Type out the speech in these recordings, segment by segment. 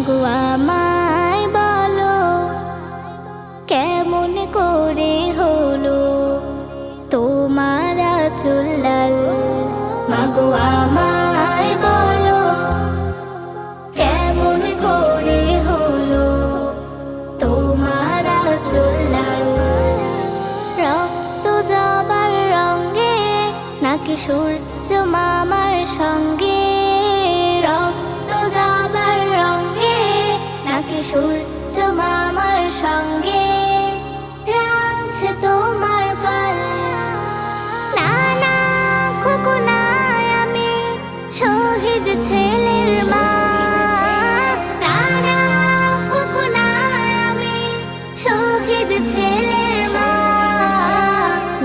মাগো আমায় বলো, কেমন করে হলো তোমার চুল্লাল মাগো আমায় বলো, কেমন করে হলো তোমার চুল্লাল রক্ত জবার রঙে নাকি সূর্য মামার সঙ্গে ছেলের মা।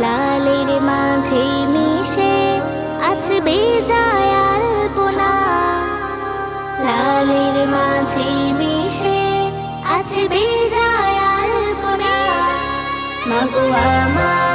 লালের মাঝে মিশে আছে বেজায় আলপনা। লালের মাঝে মিশে আছে বেজায় আলপনা। মাগো আমায়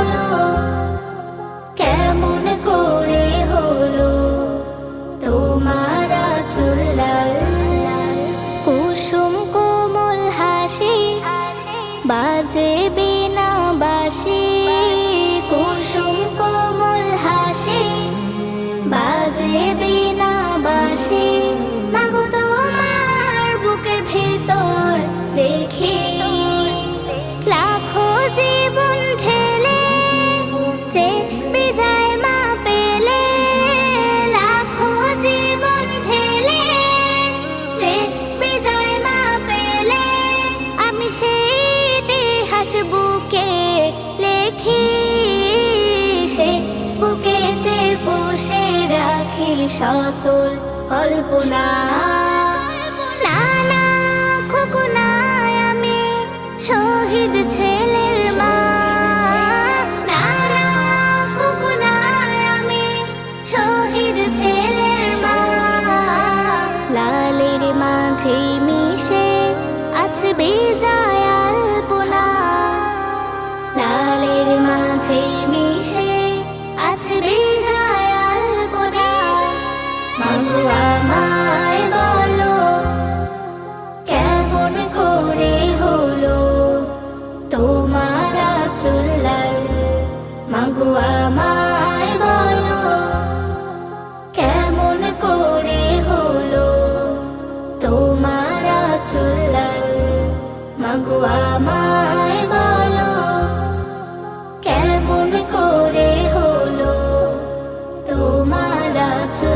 ইতিহাস বুকে লেখি সে বুকেতে পুষে রাখি সতল কল্পনা। মাঝে মিশে আছে বিজয় আলপনা। মাগো বলো, কেমন করে হলো তোমার চুল্লাল মাগো আমায় বলো, কেমন করে হলো তোমার চুল্লাল মাগো আমায় 最